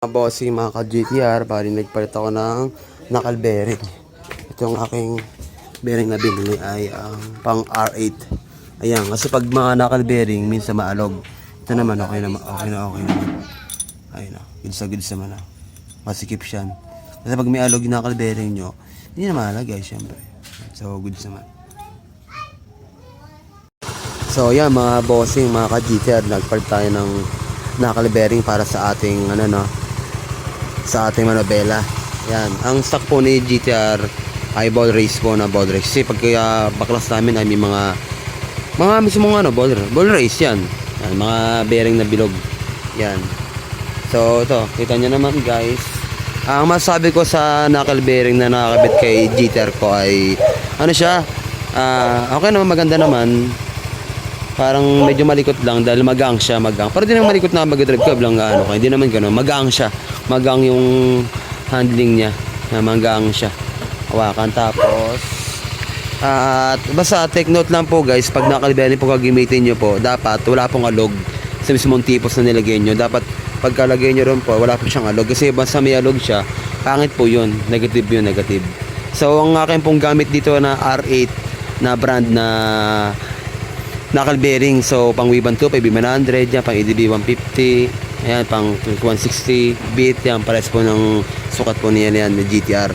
Mga bossing, mga ka-GTR, bali nagpalit ako ng knuckle bearing. Ito yung aking bearing na binili ay ang pang R8. Ayan, kasi pag mga knuckle bearing, minsan maalog. Ito naman, okay naman, okay na okay naman. Ayun na, goods na goods naman na. Masikip siya. Kasi pag may alog yung knuckle bearing nyo, hindi na malagay, syempre. So, goods naman. So, yan mga bossing, mga ka-GTR, nagpalit tayo ng knuckle bearing para sa ating, ano no, sa ating manobela. Yan. Ang stock po ni GTR ay ball race po na ball race. Kasi pag kaya baklas namin ay may mga mga mismo ano, ball, ball race yan. yan. Mga bearing na bilog. Yan. So, ito. Kita nyo naman guys. Ang masasabi ko sa knuckle bearing na nakakabit kay GTR ko ay ano siya? ah okay naman, maganda naman. Parang medyo malikot lang dahil magang siya, magang. Pero di naman malikot na mag-drive ka lang ano, kaya hindi naman gano'n. Magang siya. Magang yung handling niya. Na magang siya. Hawakan tapos at basta take note lang po guys, pag nakalibeni po gagamitin nyo po, dapat wala pong alog sa mismong tipos na nilagay nyo. Dapat pagkalagay nyo rin po, wala po siyang alog. Kasi basta may alog siya, pangit po yun. Negative yun, negative. So, ang akin pong gamit dito na R8 na brand na knuckle bearing. So, pang Wiban 2, pang B100, yan, pang EDB 150, ayan, pang 160 bit, yan, pares po ng sukat po niya yan, ni GTR.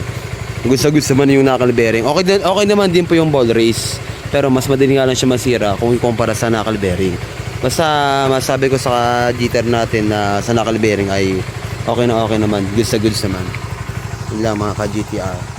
Gusto gusto man yung knuckle bearing. Okay, okay naman din po yung ball race. Pero mas madali nga lang siya masira kung ikumpara sa knuckle bearing. Basta masabi ko sa GTR natin na sa knuckle bearing ay okay na okay naman. Good sa goods naman. Yun lang mga ka-GTR.